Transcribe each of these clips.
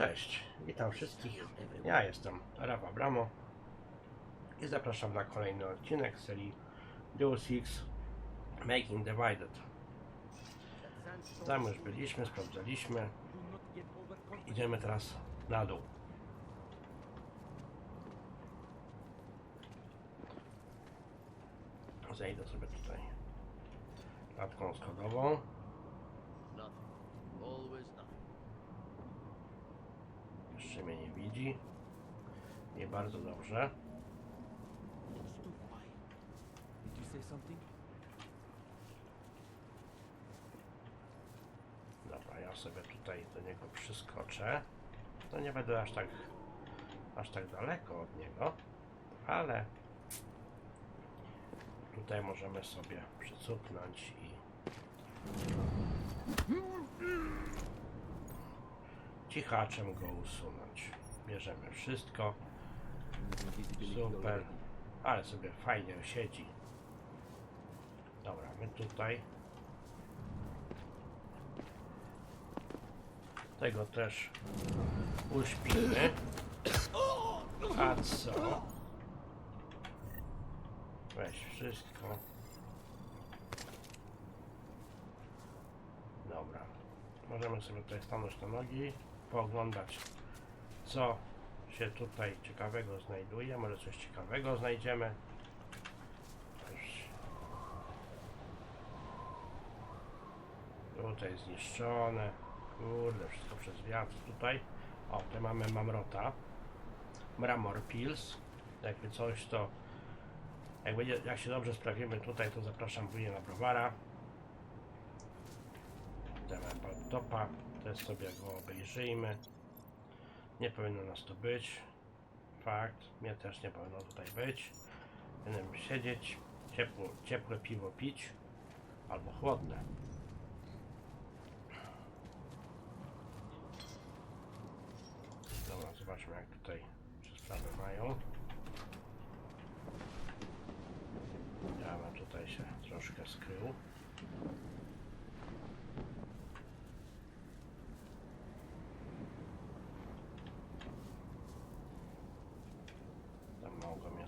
Cześć, witam wszystkich. Ja jestem Rafa Bramo i zapraszam na kolejny odcinek serii Deus Ex Making Divided. Tam już byliśmy, sprawdzaliśmy. Idziemy teraz na dół. Zejdę sobie tutaj klatką schodową. Jeszcze mnie nie widzi. I bardzo dobrze. Dobra, ja sobie tutaj do niego przyskoczę. To nie będę aż tak aż tak daleko od niego, ale tutaj możemy sobie przycupnąć i cichaczem go usunąć. Bierzemy wszystko, super, ale sobie fajnie siedzi. Dobra, my tutaj Tego też uśpimy. A co? Weź wszystko. Dobra. Możemy sobie tutaj stanąć na nogi, pooglądać co się tutaj ciekawego znajduje. Może coś ciekawego znajdziemy. Tutaj zniszczone. Kurde, wszystko przez wiatr tutaj. O, tutaj mamy mamrota. Mramor Pils. Jakby coś to... Jak, będzie, jak się dobrze sprawimy tutaj, to zapraszam później na browara. Mamy topa. Też sobie go obejrzyjmy. Nie powinno nas tu być. Fakt. Mnie też nie powinno tutaj być. Będziemy siedzieć, ciepło, ciepłe piwo pić. Albo chłodne. Dobra, zobaczmy jak tutaj się sprawy mają. Ja bym tutaj się troszkę skrył.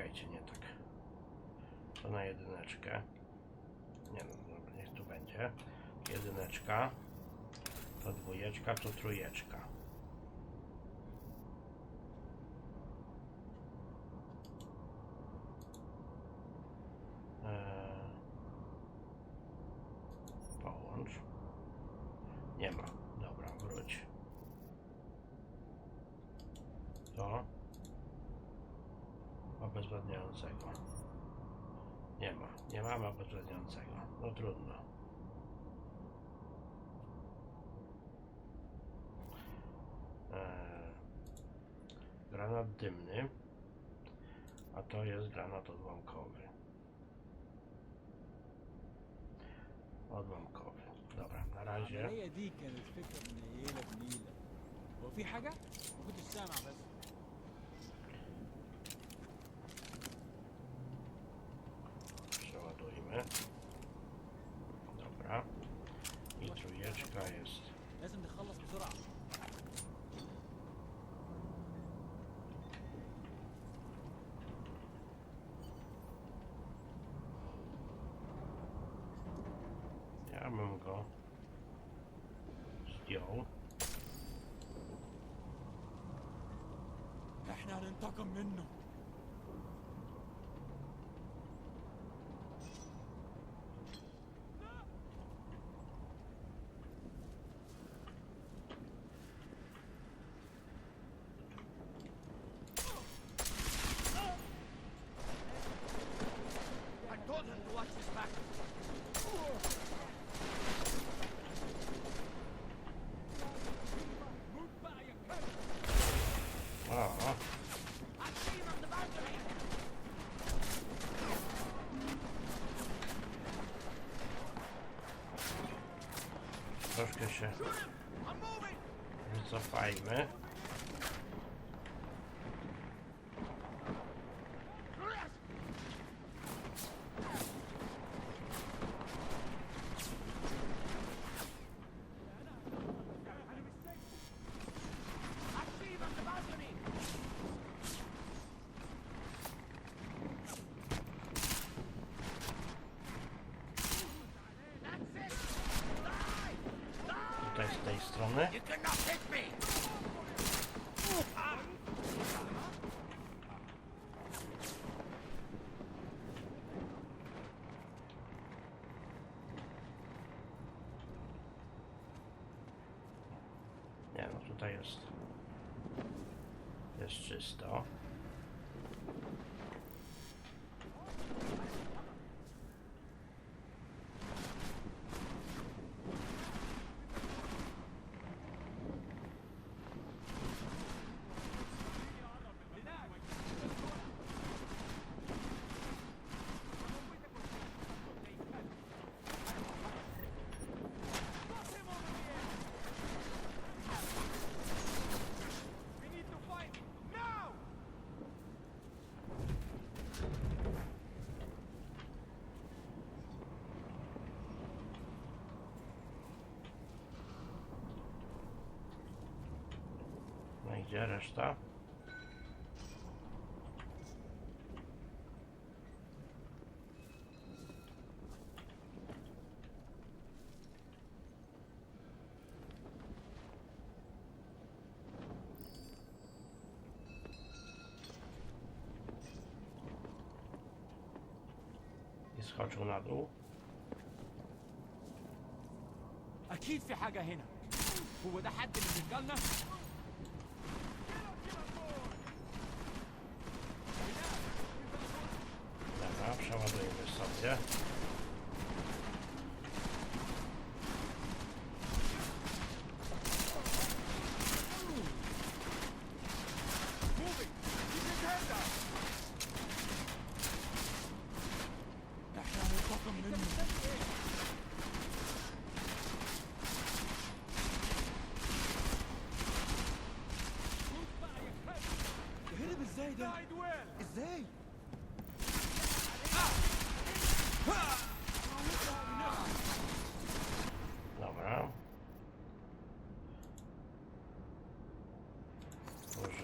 Czekajcie, nie tak. To na jedyneczkę. Nie no, niech tu będzie. Jedyneczka. To dwójeczka, to trójeczka. Eee, Połącz. Nie ma. Dobra, wróć. To. Obezwładniającego. Nie ma. Nie mamy obezwładniającego. No trudno. Eee, granat dymny. A to jest granat odłamkowy. Odłamkowy. Dobra, na razie. العملية دي كانت فكرة من نيلة بنيلة هو في حاجة؟ ما كنتش سامع بس Przeładujmy. Jest. لازم نخلص بسرعة Ja bym go zdjął. إحنا هننتقم منه się. I'm strony. You cannot hit me! Nie no, tutaj jest. Jest czysto. We need to fight now! No i gdzie reszta? I skoczył na dół. اكيد في حاجه هنا هو ده حد من رجالنا przeładujmy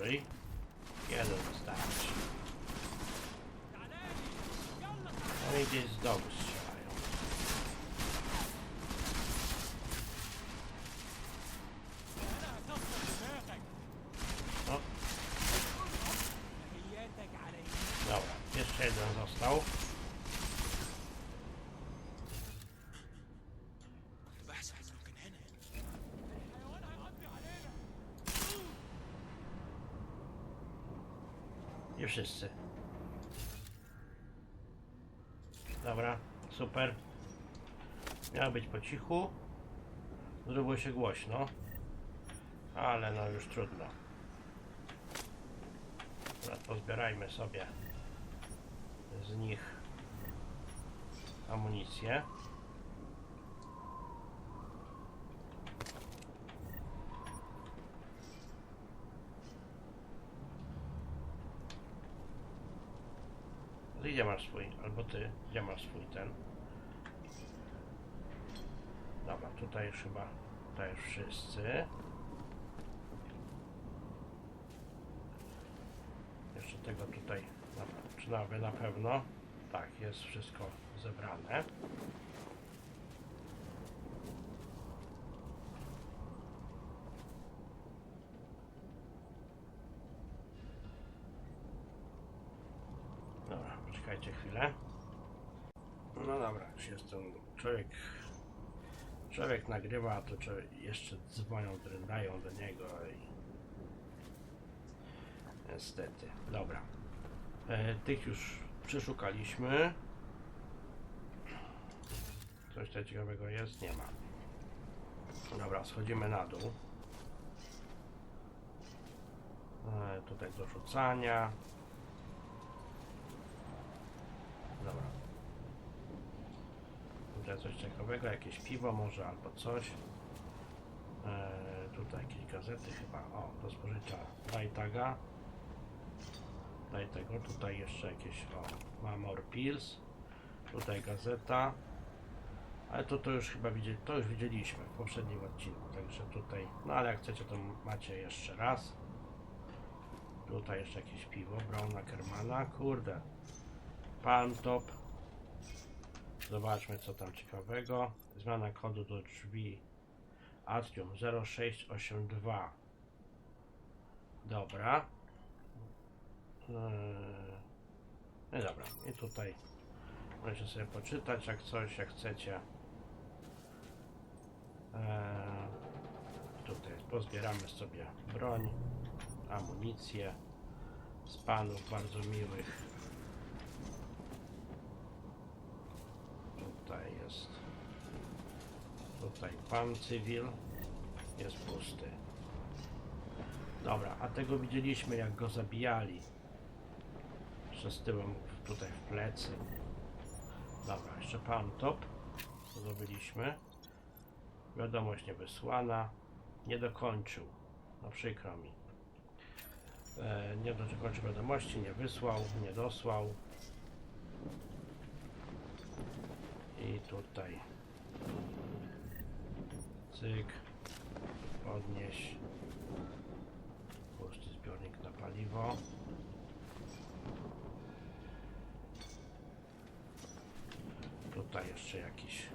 see? I wszyscy. Dobra, super. Miało być po cichu. Zrobiło się głośno. Ale no już trudno. Teraz pozbierajmy sobie z nich amunicję. Masz swój? Albo ty, gdzie masz swój ten? Dobra, tutaj już chyba, tutaj już wszyscy. Jeszcze tego tutaj, dobra, czy na pewno? Tak, jest wszystko zebrane. Dobra, poczekajcie chwilę. No dobra, już jestem. Człowiek. Człowiek nagrywa, to jeszcze dzwonią, drędają do niego i. Niestety. Dobra. E, tych już przeszukaliśmy. Coś tutaj ciekawego jest? Nie ma. Dobra, schodzimy na dół. E, tutaj do rzucania. Dobra. Coś ciekawego, jakieś piwo może albo coś. E, tutaj jakieś gazety chyba. O, do spożycia. Daj taga. Daj tego. Tutaj jeszcze jakieś. O, Mamor Pills. Tutaj gazeta. Ale to, to już chyba widzieli, to już widzieliśmy w poprzednim odcinku, także tutaj, no ale jak chcecie to macie jeszcze raz. Tutaj jeszcze jakieś piwo, Brauna Kermana, kurde. Palm Top. Zobaczmy co tam ciekawego. Zmiana kodu do drzwi Atrium 0682. Dobra. I dobra, i tutaj możecie sobie poczytać jak coś, jak chcecie. Eee, tutaj pozbieramy sobie broń, amunicję z panów bardzo miłych. Tutaj jest. Tutaj pan cywil jest pusty. Dobra, a tego widzieliśmy jak go zabijali. Jeszcze z tyłem tutaj w plecy. Dobra, jeszcze pan top. Zdobyliśmy. Wiadomość niewysłana. Nie dokończył. No przykro mi. E, nie dokończył wiadomości, nie wysłał, nie dosłał. I tutaj. Cyk. Podnieś. Pusty zbiornik na paliwo. Tutaj jeszcze jakiś.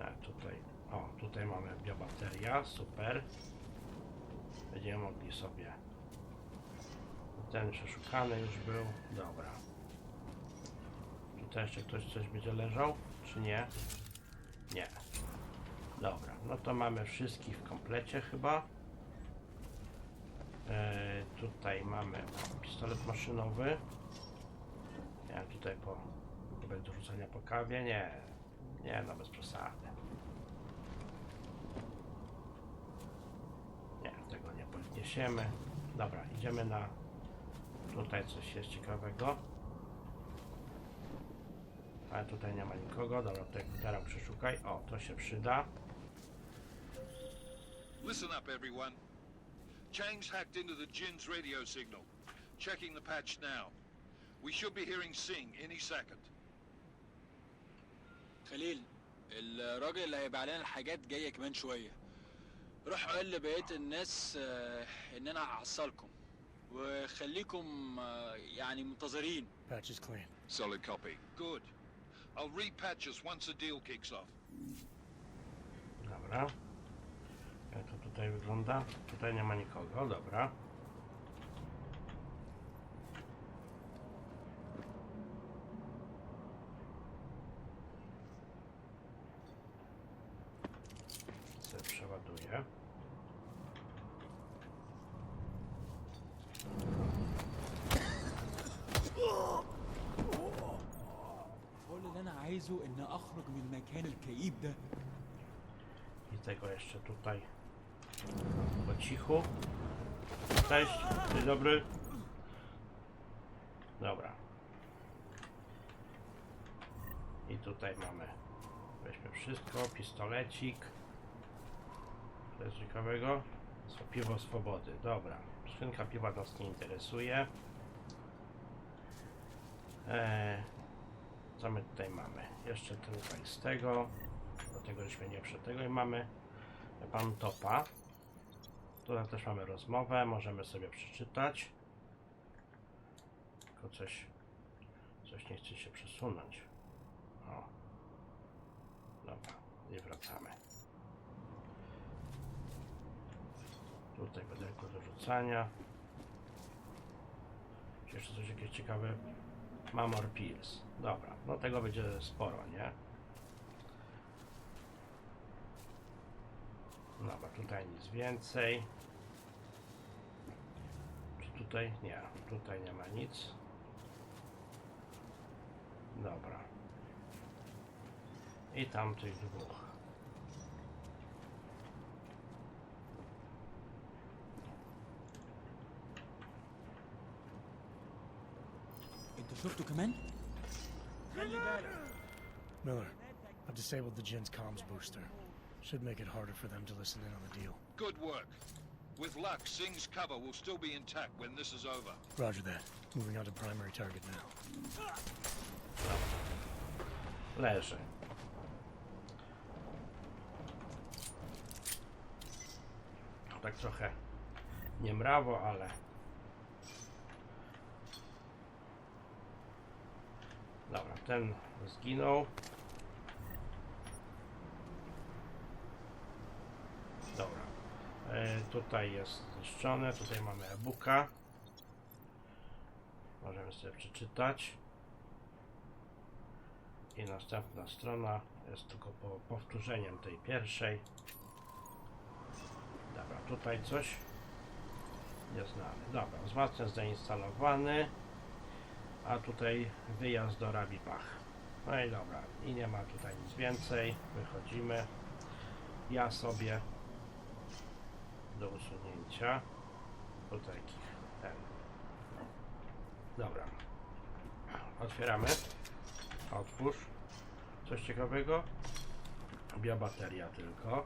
A tutaj. O, tutaj mamy biobateria, super. Będziemy mogli sobie. Ten przeszukany już był. Dobra. Tutaj jeszcze ktoś coś będzie leżał, czy nie? Nie. Dobra, no to mamy wszystkich w komplecie chyba. E, tutaj mamy pistolet maszynowy. Ja tutaj po do rzucania po kawie. Nie, nie, no bez przesady. Nie, tego nie podniesiemy. Dobra, idziemy na. Tutaj coś jest ciekawego. Ale tutaj nie ma nikogo. Dobra, tutaj teraz przeszukaj. O, to się przyda. Listen up, everyone. Chang's hacked into the Jin's radio signal. Checking the patch now. We should be hearing Sing any second. خليل الراجل اللي هيبقى علينا الحاجات جاية كمان شوية روح قول لبقيه الناس آه، ان أنا هحصلكم وخليكم آه، يعني منتظرين Patch is clean. Solid copy. Good. I'll repatch us once the deal kicks off. Dobra. Jak to tutaj wygląda? Tutaj nie ma nikogo, dobra. اللي انا عايزه ان اخرج من المكان الكئيب ده I tego jeszcze tutaj po cichu. Cześć, dzień dobry. Dobra. I tutaj mamy. Weźmy wszystko, pistolecik. To jest ciekawego. Swo- Piwo swobody, dobra. Skrzynka piwa nas nie interesuje. Eee, co my tutaj mamy? Jeszcze tutaj z tego. Do tego żeśmy nie przed tego i mamy pan Topa. Tutaj też mamy rozmowę, możemy sobie przeczytać. Tylko coś, coś nie chce się przesunąć. O. Dobra, i wracamy. Tutaj pudełko do rzucania. Jeszcze coś jakieś ciekawe. Mamor Pills. Dobra, no tego będzie sporo, nie? Dobra, tutaj nic więcej. Czy tutaj? Nie, tutaj nie ma nic. Dobra. I tamtych dwóch. To come in? Miller, I've disabled the Jin's comms booster. Should make it harder for them to listen in on the deal. Good work. With luck, Singh's cover will still be intact when this is over. Roger that. Moving on to primary target now. Leży. Tak trochę nie mrawo, ale ten zginął. Dobra. E, tutaj jest zniszczone, tutaj mamy e-booka. Możemy sobie przeczytać. I następna strona jest tylko po, powtórzeniem tej pierwszej. Dobra, tutaj coś nieznane. Dobra, wzmacniacz zainstalowany. A tutaj wyjazd do Rabibach. No i dobra, i nie ma tutaj nic więcej. Wychodzimy. Ja sobie do usunięcia. Tutaj ten. Dobra. Otwieramy. Otwórz. Coś ciekawego. Biobateria tylko.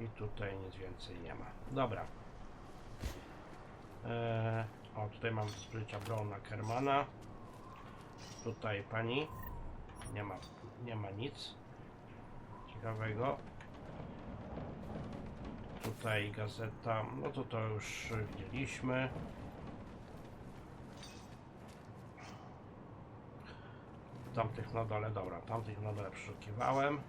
I tutaj nic więcej nie ma. Dobra. Eee, o, tutaj mam zbrycia Browna Kermana. Tutaj pani. Nie ma, nie ma nic ciekawego. Tutaj gazeta, no to to już widzieliśmy. Tamtych na dole, dobra, tamtych na dole przeszukiwałem.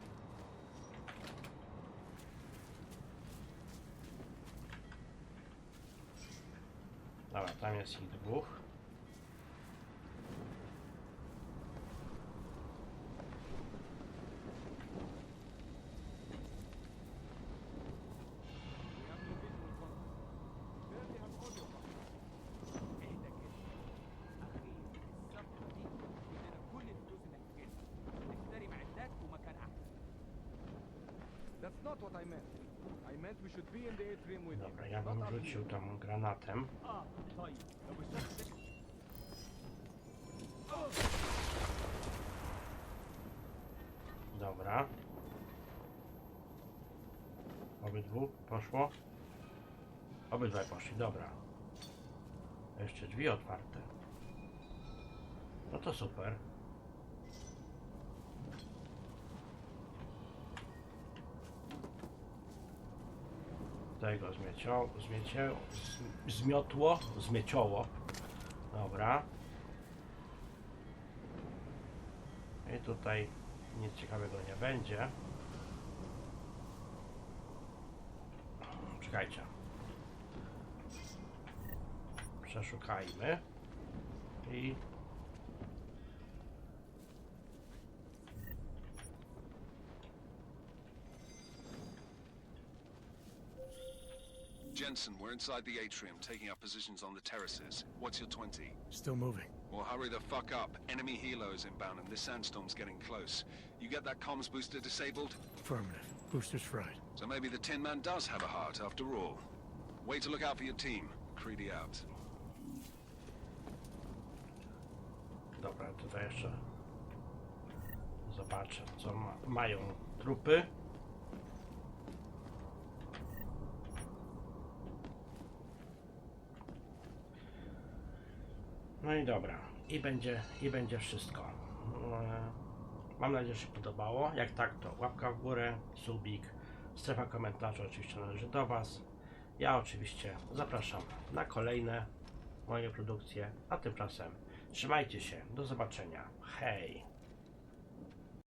Be in the atrium with Dobra, ja bym rzucił tam granatem. Obydwu poszło. Obydwaj poszli, dobra. Jeszcze drzwi otwarte. No to super. Tego zmiecią, zmiecią, z- zmiotło, zmiecioło. Dobra. I tutaj nic ciekawego nie będzie. Czekajcie. Przeszukajmy. I Jensen, we're inside the atrium, taking up positions on the terraces. What's your 20? Still moving. Well, hurry the fuck up. Enemy helos inbound, and this sandstorm's getting close. You get that comms booster disabled? Affirmative. Booster's fried. So maybe the Tin Man does have a heart, after all. Way to look out for your team. Creedy out. dobra, tutaj jeszcze zobaczę, co ma, mają trupy. No i dobra, i będzie, i będzie wszystko. E, Mam nadzieję, że się podobało. Jak tak, to łapka w górę, subik, strefa komentarzy oczywiście należy do Was. Ja oczywiście zapraszam na kolejne moje produkcje, a tymczasem trzymajcie się, do zobaczenia, hej!